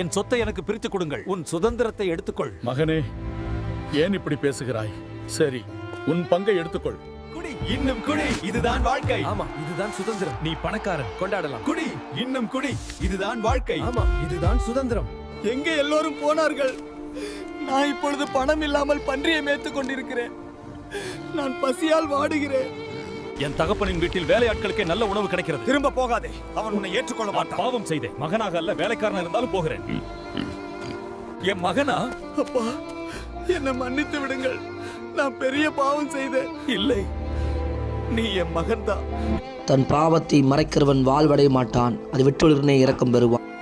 என் சொத்தை எனக்கு பிரித்து கொடுங்கள். உன் சுதந்திரத்தை எடுத்துக்கொள். மகனே ஏன் இப்படி பேசுகிறாய்? சரி உன் பங்கை எடுத்துக்கொள். குடி இன்னும் குடி இதுதான் வாழ்க்கை. ஆமா இதுதான் சுதந்திரம். நீ பணக்காரன். கொண்டாடலாம். குடி இன்னும் குடி இதுதான் வாழ்க்கை. ஆமா இதுதான் சுதந்திரம். எங்கே எல்லோரும் போனார்கள்? நான் இப்பொழுது பணம் இல்லாமல் பன்றியை மேய்த்துக் கொண்டிருக்கிறேன். நான் பசியால் வாடுகிறேன். என் தகப்பனின் வீட்டில் வேலையாட்களுக்கே நல்ல உணவு கிடைக்கிறது. திரும்ப போகாதே. அவன் உன்னை ஏற்றுக்கொள்ள மாட்டான். பாவம் செய்தேன். மகனாக அல்ல வேலைக்காரன் இருந்தாலும் போகிறேன். என் மகனா? அப்பா என்னை மன்னித்து விடுங்கள். நான் பெரிய பாவம் செய்தேன். இல்லை நீ என் மகன்தான். தன் பாவத்தை மறைக்கிறவன் வாழ்வடைய மாட்டான். அது விட்டுடனே இரக்கம் பெறுவான்.